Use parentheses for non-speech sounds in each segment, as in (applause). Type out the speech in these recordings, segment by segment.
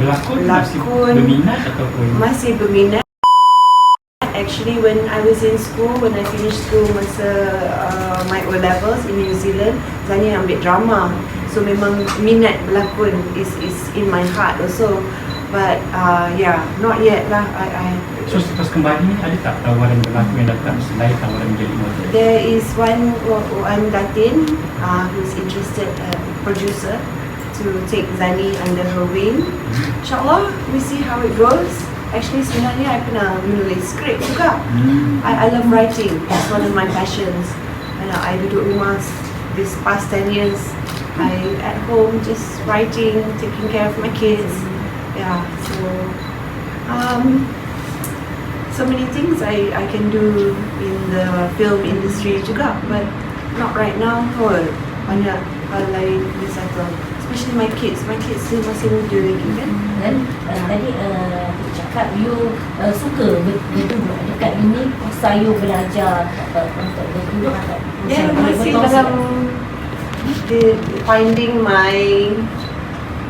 Berlakon, masih Berlakon. berminat ataupun Masih berminat. Actually, when I was in school, when I finished school masa uh, my O levels in New Zealand, Zani ambil drama. So memang minat berlakon is is in my heart also. But uh, yeah, not yet lah. I, I So selepas kembali ni ada tak tawaran berlakon yang datang selain tawaran menjadi model? There is one one Datin uh, who's interested, uh, producer, to take Zani under her wing. InsyaAllah, we see how it goes. Actually sebenarnya I pernah menulis skrip juga. I, I love writing. That's one of my passions. And I duduk rumah this past 10 years. I at home just writing, taking care of my kids. Yeah, so um, so many things I, I can do in the film industry juga, but not right now kot. Banyak hal lain di settle. Especially my kids. My kids still masih muda lagi kan. Dan uh, tadi uh, cakap you uh, suka ber- berduduk dekat ini pasal you belajar uh, untuk Yeah, macam masih dalam the, finding my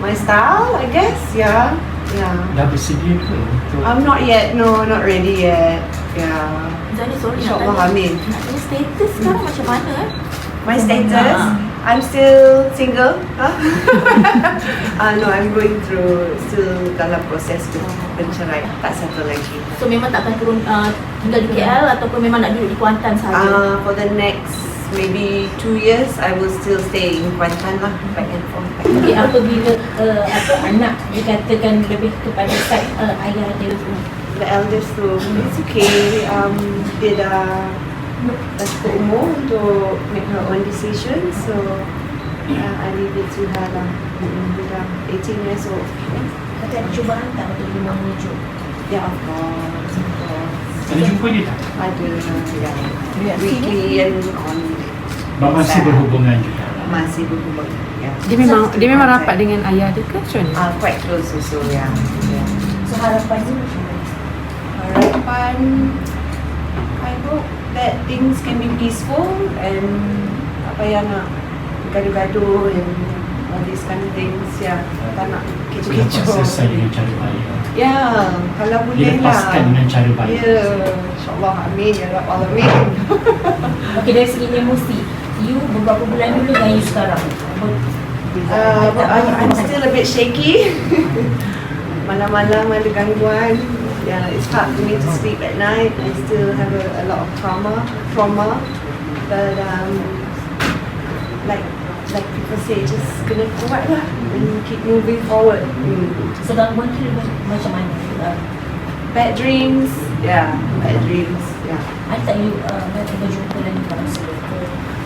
my style, I guess. Yeah, yeah. Dah bersedia ke untuk I'm not yet. No, not ready yet. Yeah. Zani sorry nak InsyaAllah tanya. amin. Nak tanya status sekarang macam mana eh? My status, Ah. I'm still single. Huh? uh, (laughs) no, I'm going through still dalam proses pencerai. Tak settle lagi. So memang tak akan turun uh, tinggal di KL ataupun memang nak duduk di Kuantan sahaja? Uh, for the next maybe two years, I will still stay in Kuantan lah, back and forth. Back and Okay, apabila uh, apa anak dikatakan lebih kepada side uh, ayah dia tu. The eldest tu, it's okay. Um, dia dah cukup umur untuk make her own decision, so uh, I leave it to her lah. Mm, dah 18 years old. Kata ada cuba hantar untuk dia menuju. Yeah, of course, of course. Ada jumpa dia tak? Ada, ya. Ya, Weekly and on Mak masih berhubungan juga masih berhubung. Ya. Dia memang dia memang rapat dengan ayah dia ke macam mana? Ah, quite close also, ya. Yeah. So harapan dia macam mana? Harapan, I hope that things can be peaceful and apa yang nak gaduh-gaduh and all these kind of things, ya. Tak nak Dapat kecoh-kecoh. selesai dengan cara baik Ya, kalau boleh lah. Dilepaskan dengan cara baik Ya, insyaAllah amin ya Rabbal Alamin. (laughs) Okey dari segi emosi, you beberapa bulan dulu dengan you sekarang. Uh, I'm still a bit shaky. (laughs) Malam-malam ada gangguan. Yeah, it's hard for me to sleep at night. I still have a, a lot of trauma, trauma. But um, like like people say, just kena kuat lah and keep moving forward. Hmm. So gangguan tu lebih macam mana? Uh, Bad dreams, yeah, bad dreams, yeah. ada tak you uh, nak berjumpa dengan kaunselor ke?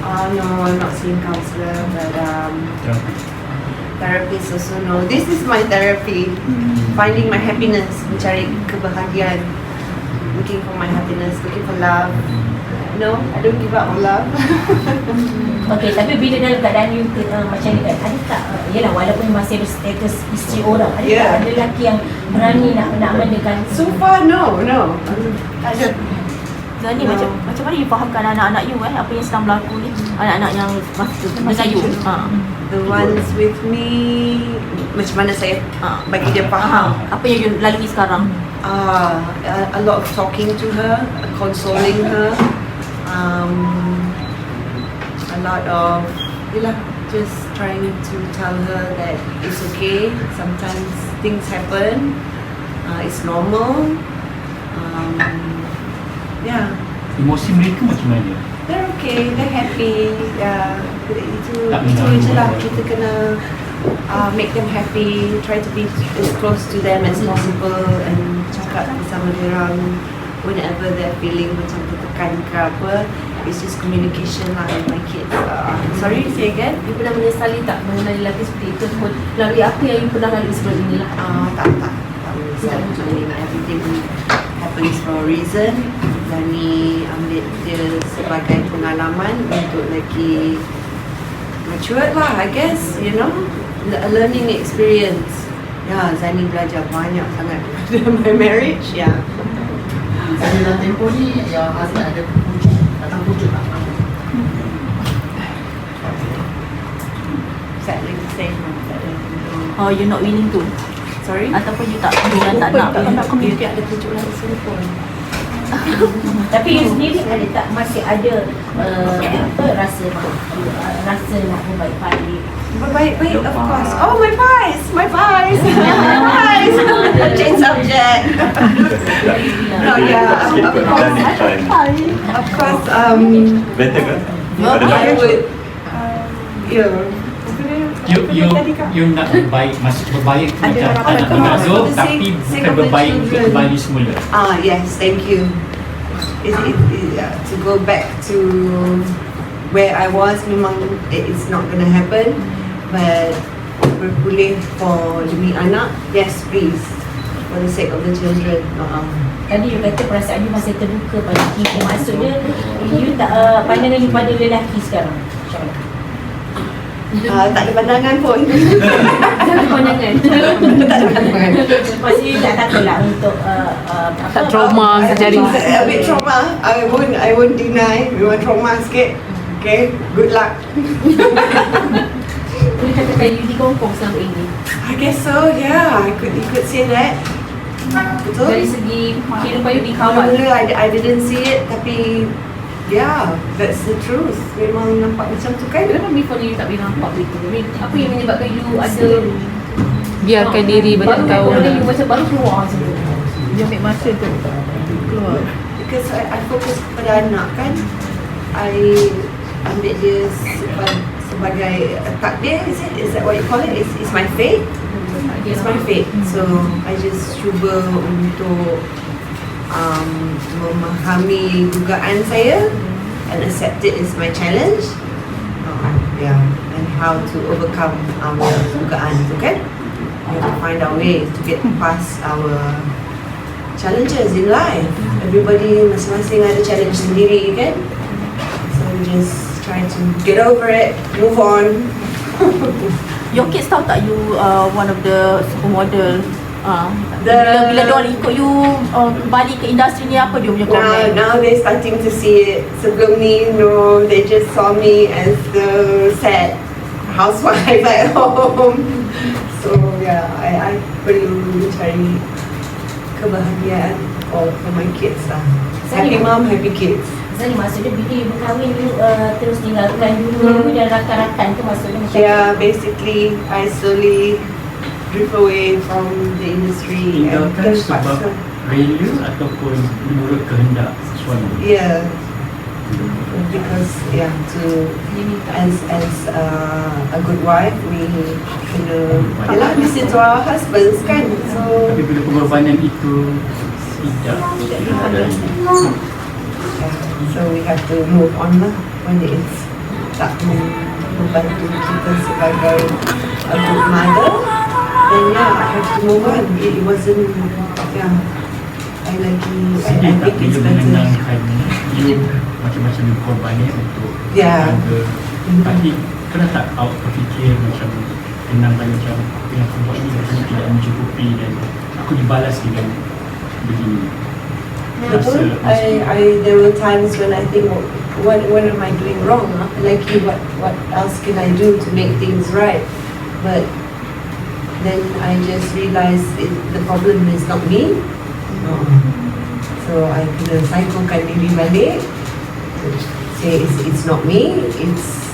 Uh, no, I'm not seeing counselor, but um, Terapi. Therapist also know. This is my therapy. Finding my happiness, mencari kebahagiaan. Looking for my happiness, looking for love. No, I don't give up on love. (laughs) Okey, tapi bila dalam keadaan you uh, macam ni kan, ada tak, uh, yelah walaupun masih ada status isteri orang, ada Yeah. tak ada lelaki yang berani nak nak mendekati? so far, no, no. Tak ada. Zani No. macam macam mana you fahamkan anak-anak you eh apa yang sedang berlaku ni? Anak-anak yang masih dengan you. Ha. The ones with me, macam mana saya Ha. bagi dia faham. Apa yang you lalui sekarang? Uh, a, a lot of talking to her, consoling her. Um, a lot of, yelah, just trying to tell her that it's okay. Sometimes things happen. Uh, it's normal. Um, yeah, Emosi mereka macam mana? they're okay. They're happy. Yeah, itu Tak itu je lah. Kita kena uh, make them happy. Try to be as close to them as possible and cakap bersama orang whenever they're feeling macam tertekan ke apa. It's just communication lah with my kids. Uh, sorry, say again. You pernah menyesali tak mengenai lelaki seperti itu ataupun lalui apa yang you pernah lalui sebelum ini lah? Uh, tak, tak. Tak menyesal. I mean, everything happens for a reason. Zani ambil dia sebagai pengalaman untuk lagi matured lah, I guess, you know. A learning experience. Ya, Zani belajar banyak sangat daripada my marriage, ya. Jadi dalam tempoh ni yang husband ada pujuk datang pujuk tak? Sadly to say, sadly to say. Or you not willing to? Sorry? Ataupun you tak you yang tak nak Tak nak communicate ada tunjuk lain sini pun. (laughs) Tapi you sendiri ada tak masih ada uh, apa rasa uh, rasa nak balik Baik, baik, of course. Oh, my pies! My pies! my pies! (laughs) Change subject. (laughs) no, yeah, of course. dan time. Of course, um, Better kan? I would, yeah. You, you, you nak berbaik, masih berbaik tu Ada macam tak harapan nak kau mengasuh for the tapi bukan berbaik untuk kembali semula. Ah, yes, thank you. It, it, it, uh, to go back to where I was, memang it is not going to happen. But berpulih for demi anak, yes, please. For the sake of the children. Uh-uh. Tadi you kata perasaan you masih terbuka pada kita Maksudnya you tak uh, pandangan you pada lelaki sekarang? Uh, tak ada pandangan pun. Jangan (laughs) pandangan. tak ada pandangan. You tak takut lah untuk uh, uh, Tak trauma I- sejari. A bit trauma. I won't, I won't deny. Memang trauma sikit. Okay, good luck. Boleh katakan you dikongkong selama ini. I guess so, yeah. I could, you could say that. Betul? Dari segi kehidupan you dikawal. Mula I, I didn't see it tapi yeah, that's the truth. Memang nampak macam tu kan. Kenapa before ni you tak boleh nampak begitu? I mean, apa yang menyebabkan you ada biarkan diri baru bertahu baru you macam baru keluar macam tu. dia ambil masa tu keluar Because I, I fokus kepada anak kan. I ambil dia sebagai, sebagai takdir, is it? Is that what you call it? It's, it's my fate. It's my fate. So I just cuba untuk um, memahami dugaan saya and accept it as my challenge. Uh, yeah, and how to overcome our dugaan tu kan. We have to find our ways to get past our challenges in life. Everybody masing-masing ada challenge sendiri kan. So we just try to get over it, move on. (laughs) Your kids tahu tak you uh, one of the supermodel uh, The- bila bila diorang ikut you uh, balik ke industri ni apa dia punya Now, komen? now they're starting to see it. Sebelum ni, no, they just saw me as the sad housewife (laughs) at home. So yeah, I, I perlu cari kebahagiaan for, for my kids lah. Happy mom, happy kids. Zani maksudnya bila you berkahwin you uh, terus tinggalkan dulu dan rakan-rakan tu maksudnya macam Yeah, basically, I slowly drift away from the industry and Tinggalkan sebab terpaksa. rela ataupun menurut kehendak suami. Yeah, because yeah, to as as uh, a good wife, we kena yalah listen to our husbands kan. So Tapi bila pengorbanan itu tidak dihargai. yeah, so we have to move on lah when it's tak mem- membantu kita sebagai a good mother. Then yeah, I have to move on. It wasn't yeah. I lagi I, I Sedih tak think it's bila better. menenangkan you macam-macam you korbannya untuk Yeah. keluarga. Tapi kena tak awak berfikir macam tenang balik macam apa yang aku buat ni rasanya tidak mencukupi dan aku dibalas dengan begini. Betul. I, I, there were times when I think, what, what am I doing wrong? Like, what, what else can I do to make things right? But then I just realized it, the problem is not me. So I kena psychokan diri balik. Say it's, it's not me. It's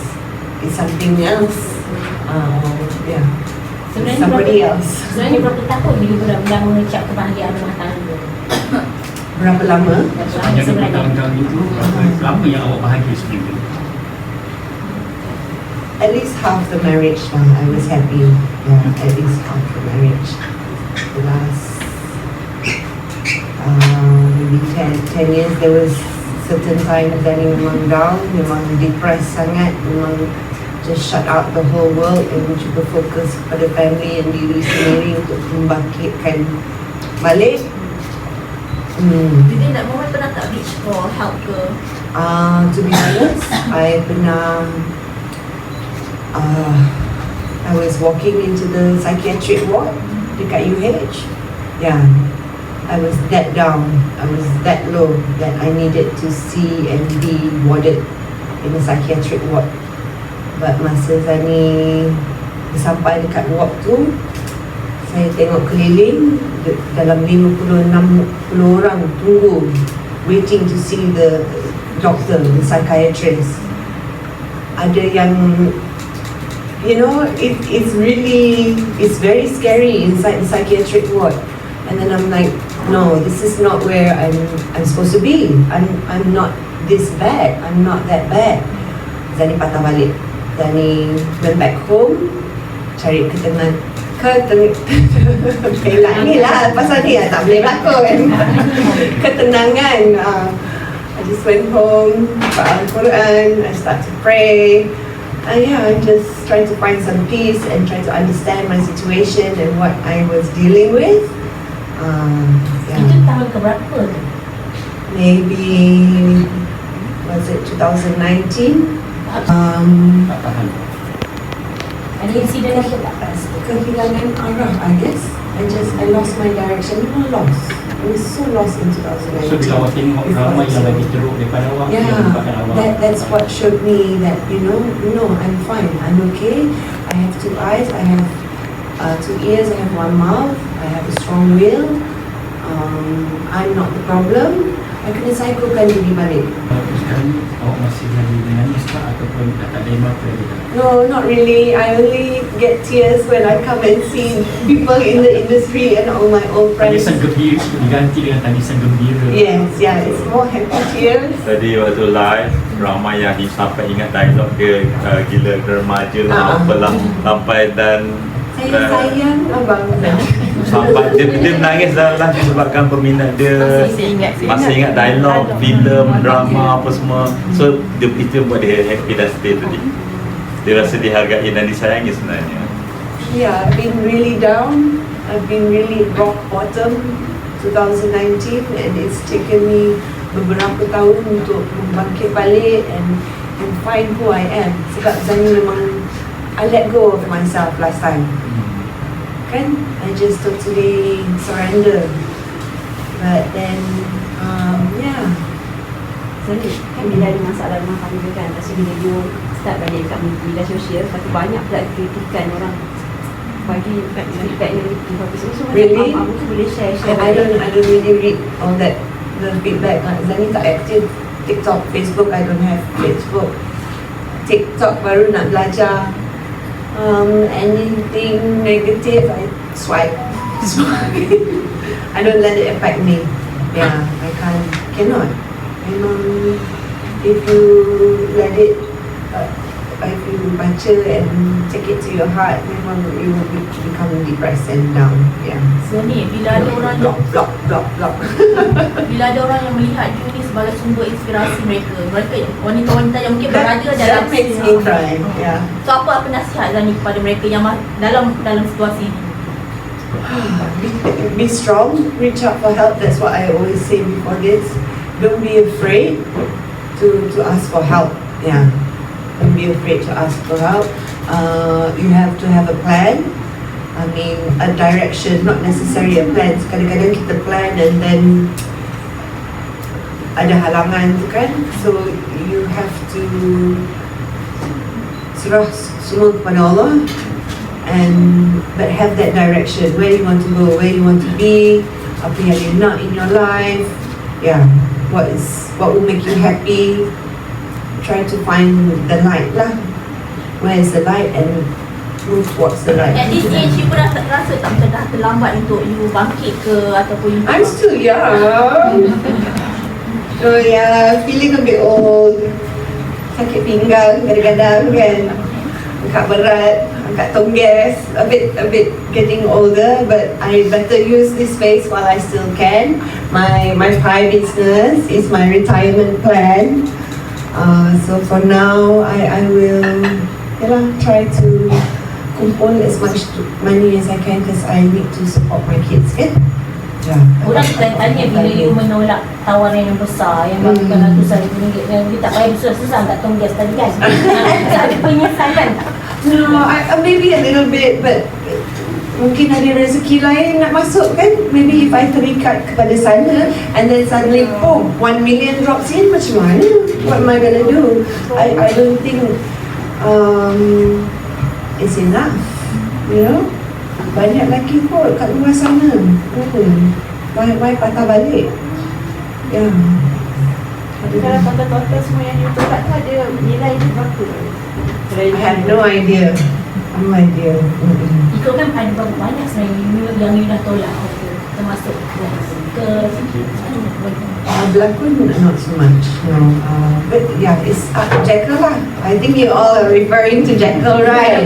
it's something else. Uh, yeah, sebenarnya somebody berapa, else. sebenarnya berapa tahun you benar-benar mengecap kebahagiaan rumah tangga Berapa lama? Sepanjang dua sebenarnya tahun-tahun itu berapa lama yang awak bahagia sebenarnya? At least half the marriage lah, I was happy. Yeah, at least half the marriage. The last uh, maybe 10, 10 years, there was certain time that memang down, memang depressed sangat, memang just shut out the whole world and cuba fokus pada family and diri sendiri untuk membangkitkan balik. Hmm. Within that moment pernah tak reach for help ke? Uh, to be honest, I pernah uh, I was walking into the psychiatric ward dekat UH. Yeah, I was that down. I was that low that I needed to see and be warded in a psychiatric ward. But masa Zani sampai dekat ward tu, saya tengok keliling dalam 56 orang tunggu waiting to see the doctor, the psychiatrist. Ada yang you know, it, it's really, it's very scary inside the psychiatric ward. And then I'm like, no, this is not where I'm, I'm supposed to be. I'm, I'm not this bad. I'm not that bad. Zani patah balik. Zani went back home, cari ketenangan. Keteng (laughs) Pelak ni lah Pasal ni lah tak boleh berlakon (laughs) Ketenangan uh, I just went home Buka Al-Quran I start to pray uh, yeah, I'm just trying to find some peace and try to understand my situation and what I was dealing with. Um, yeah, tahun maybe was it 2019? Um. Ada insiden apa tak kat situ? kehilangan arah, I guess. I just I lost my direction. Lost. Was so lost in So bila 2019. awak tengok ramai yang lagi teruk daripada awak Yeah, yang menyebabkan awak that, that's what showed me that, you know, no, I'm fine, I'm okay. I have two eyes, I have uh, two ears, I have one mouth, I have a strong will. Um, I'm not the problem. I kena psychokan diri balik. Kalau sekarang awak masih lagi menangis tak ataupun tak ada mata lagi tak? No, not really. I only get tears when I come and see people in the industry and all my old friends. Tangisan gembira diganti dengan tangisan gembira. Yes, yeah, it's more happy tears. Tadi waktu live ramai yang sampai ingat dialog dia uh, gila remaja lah apalah sampai dan Saya uh, sayang abang. Sampai dia, dia menangis dalam live disebabkan peminat dia Masih ingat masih ingat dialog, filem, drama apa semua. So dia itu buat dia happy dan sedih tadi. Dia rasa dihargai dan disayangi sebenarnya. Yeah, I've been really down. I've been really rock bottom 2019 and it's taken me beberapa tahun untuk membangkit balik and and find who I am. Sebab Zani memang I let go of myself last time. Kan? I just totally surrender. But then, um, yeah. Sorry, kan bila ada masalah rumah tangga kan Lepas tu bila you start balik kat media sosial Lepas tu banyak pula kritikan orang Bagi feedback negatif apa semua So Really? macam boleh share I, share I don't I don't really read all that the feedback. Like Zani tak active TikTok, Facebook. I don't have Facebook. TikTok baru nak belajar. Um, anything negative, I swipe. (laughs) Swipe. I don't let it affect me. Yeah, I can't. Cannot. Memang if you let it, if you baca and take it to your heart, memang you will be, become depressed and down. Yeah. So ni bila ada orang yang block, block, block, block. (laughs) bila ada orang yang melihat you ni sebagai sumber inspirasi mereka mereka wanita-wanita yang mungkin berada that, dalam that makes me cry. Yeah. so apa apa nasihat Zani kepada mereka yang dalam dalam situasi ni (sighs) Be, be strong. Reach out for help. That's what I always say before this. Don't be afraid to to ask for help. Yeah. Don't be afraid to ask for help. Uh, you have to have a plan. I mean, a direction, not necessarily a plan. Kadang-kadang kita plan and then ada halangan tu kan. So you have to serah semua kepada Allah and but have that direction where you want to go where you want to be apa yang you nak in your life yeah what is what will make you happy try to find the light lah. Where is the light and move towards the light. At this age you pun rasa, rasa tak macam dah terlambat untuk you bangkit ke ataupun you I'm still young. Oh yeah feeling a bit old. Sakit pinggang kadang-kadang kan. Angkat berat angkat tonggas. A bit a bit getting older but I better use this space while I still can. My my pie business is my retirement plan uh, so for now I I will yalah, try to kumpul as much money as I can because I need to support my kids kan yeah. Orang akan tanya bila you menolak tawaran yang besar yang Hmm. bagi ratus ribu ringgit dan you tak payah susah-susah tak tonggas tadi kan. (laughs) ada penyesalan tak? No, I, uh, maybe a little bit, but mungkin ada rezeki lain nak masuk kan? Maybe if I terikat kepada sana and then suddenly boom, one million drops in, macam mana? What am I gonna do? I, I don't think um, it's enough, you know? banyak lelaki kot kat luar sana. Hmm. Why, why patah balik? Ya. Yeah. Kalau total-total semua yang you tolak tu ada nilai dia berapa? I have no idea. No idea. Mm-mm. Ikut kan ada berapa banyak sebenarnya you, yang you dah tolak termasuk ke Uh, berlakon not so much, no. Uh, but yeah, it's uh, Jekyll lah. I think you all are referring to Jekyll, right?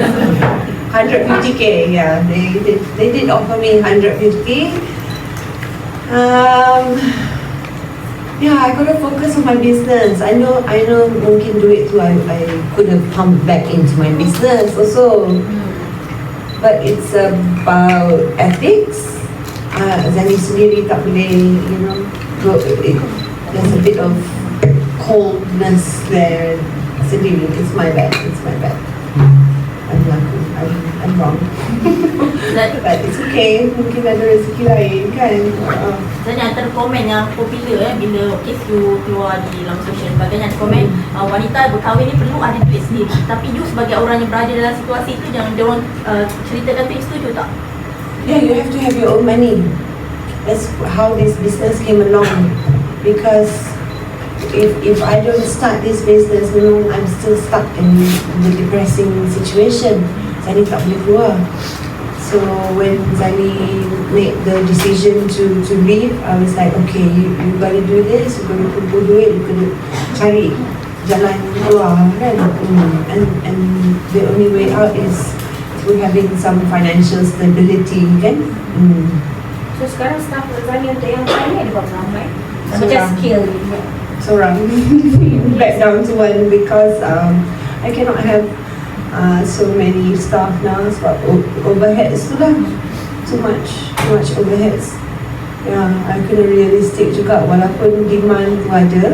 150k, yeah. They, they, they did offer me 150. Um, yeah, I gotta focus on my business. I know, I know, mungkin duit tu I, I could have pumped back into my business also. But it's about ethics. Uh, Zani sendiri tak boleh, you know, go, it, there's a bit of coldness there sendiri. It's my bad, it's my bad. I'm laku, I'm, I'm wrong. (laughs) But it's okay, mungkin ada rezeki lain kan. Uh, Sebenarnya antara komen yang popular eh bila kes you keluar di dalam sosial dan sebagainya ada komen uh, wanita berkahwin ni perlu ada duit sendiri. Tapi you sebagai orang yang berada dalam situasi itu jangan dia orang uh, ceritakan tu setuju tak? Yeah, you have to have your own money. That's how this business came along. Because if if I don't start this business, memang I'm still stuck in the depressing situation. Zani tak boleh keluar. So when Zani made the decision to to leave, I was like, okay, you you gotta do this. You gotta kumpul duit. You gotta cari jalan keluar kan. Mm. And and the only way out is through having some financial stability kan. Mm. So sekarang staff Razali untuk yang lain ada berapa ramai? So, Macam skill Um, (laughs) back down to one because um, I cannot have uh, so many staff now sebab o- overheads tu lah. Too much, too much overheads. Yeah, I kena realistic juga walaupun demand tu ada.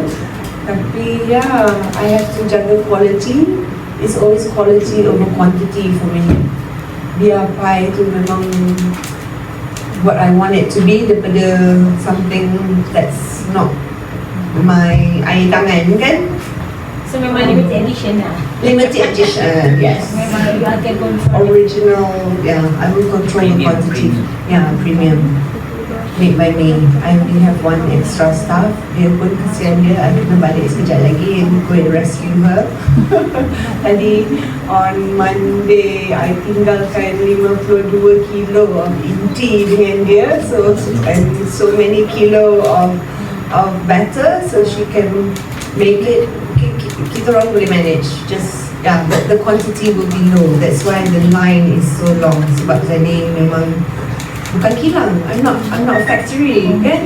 Tapi yeah, I have to jaga quality. It's always quality over quantity for me. Biar pie tu memang what I want it to be daripada something that's not my air tangan kan? So memang limited edition lah. Limited edition yes. Memang you akan control. Original yeah I will control the quantity. yeah premium. Made by me. I only have one extra staff. Dia pun kesian dia. I kena balik sekejap lagi and go and rescue her. (laughs) Tadi on Monday I tinggalkan 52 kilo of inti dengan dia. So and so many kilo of of batter so she can make it ki- ki- kita orang manage just yeah but the quantity will be low that's why the line is so long. Sebab Zani memang bukan kilang I'm not I'm not a factory kan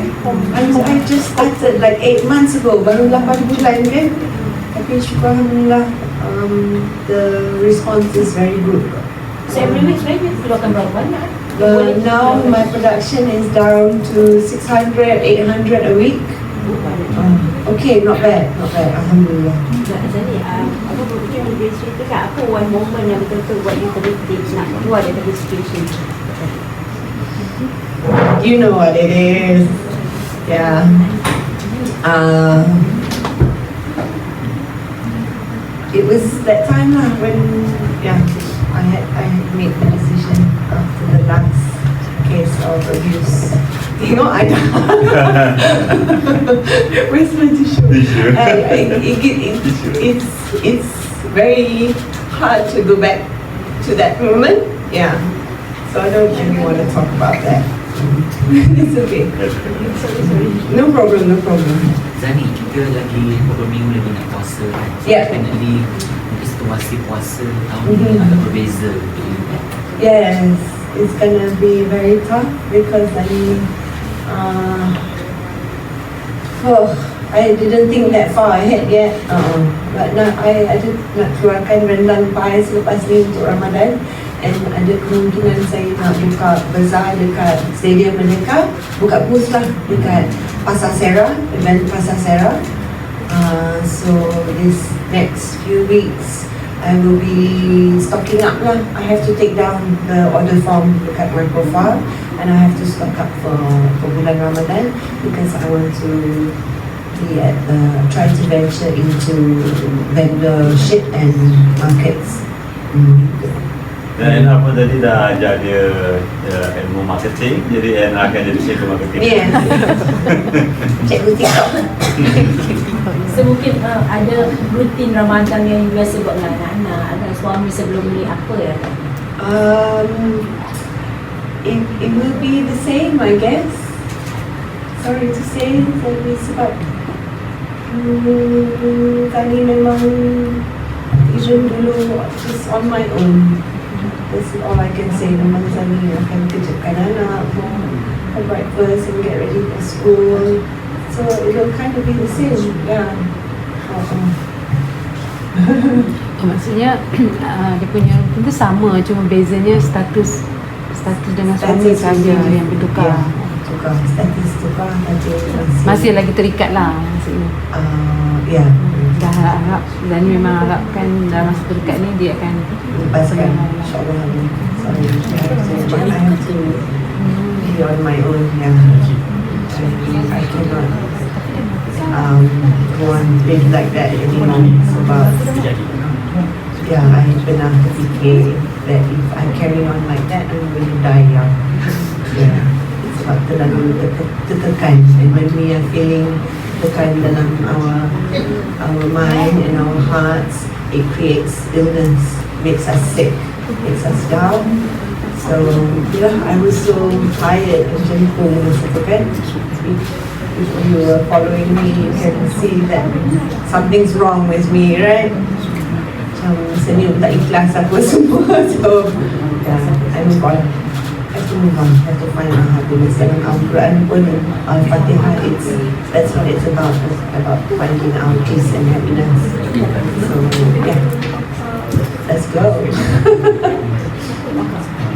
I, I just started like 8 months ago. Baru 8 bulan kan tapi syukur Alhamdulillah um, the response is very good. So every week sebenarnya keluarkan berapa banyak? Uh, now my production is down to 600, 800 a week. Uh, okay, not bad, not bad. Alhamdulillah. Um, Apa mungkin boleh ceritakan Apa one moment yang betul-betul buat you terdetik Nak keluar daripada situation tu? You know what it is. Yeah. Uh, it was that time lah when yeah I had I had made the decision after the last case of abuse. Tengok (laughs) ada. Where's my tissue? Tissue. I, I, it, it, it's it's very hard to go back to that moment. Yeah. So I don't really want to talk about that. (laughs) it's okay. No problem, no problem. Zani, kita lagi beberapa minggu lagi nak puasa kan So Yeah. definitely mungkin situasi puasa tahun Mhm. ni agak berbeza untuk you kan Yes, it's gonna be very tough because I mean, uh, oh, I didn't think that far ahead yet. Uh, but now I ada nak keluarkan rendang pie selepas ni untuk Ramadan and ada kemungkinan saya nak buka bazaar dekat Stadium Merdeka, buka booth lah dekat Pasar Sera, event Pasar Sera. Uh, so this next few weeks I will be stocking up lah. I have to take down the order form dekat my profile and I have to stock up for, for bulan Ramadan because I want to be at the, try to venture into vendorship and markets. Mm. Dan Enha pun tadi dah ajar dia uh, ilmu marketing Jadi Enha akan jadi cikgu marketing Yes. (laughs) Cikgu TikTok. So mungkin uh, ada rutin Ramadan yang biasa buat dengan anak-anak atau suami sebelum ni apa ya? Um, it, it will be the same, I guess. Sorry to say, tapi sebab hmm, kali memang Asian dulu just on my own. That's all I can say. Memang Zani akan kejutkan anak, have breakfast and get ready for school. So it will kind of be the same, yeah. Uh-uh. (laughs) Oh, maksudnya (clears throat) uh, dia punya rutin tu sama cuma bezanya status status dengan suami Status saja yang bertukar. Ya, tukar. Status tukar tapi Masih lagi terikat lah. Maksudnya. uh, ya. Dah harap dan memang harapkan dalam masa terdekat ni dia akan lepaskan. Insyaallah. Sorry. So I have to be on my own yeah I, cannot um, go on live like that anymore. Sebab yeah I pernah terfikir that if I carry on like that I'm going to die young. (laughs) Yeah. Sebab terlalu ter- tertekan and when we are feeling tekan dalam um, our our mind and our hearts it creates illness makes us sick makes us down. So yeah I was so tired and masa tu kan if, if you were following me you can see that something's wrong with me right macam senyum tak ikhlas apa (laughs) semua so yeah I move on have to move on, have to find our happiness. Dalam Al-Quran pun, Al-Fatihah, it's, that's what it's about, it's about finding our peace and happiness. So, yeah, let's go. (laughs)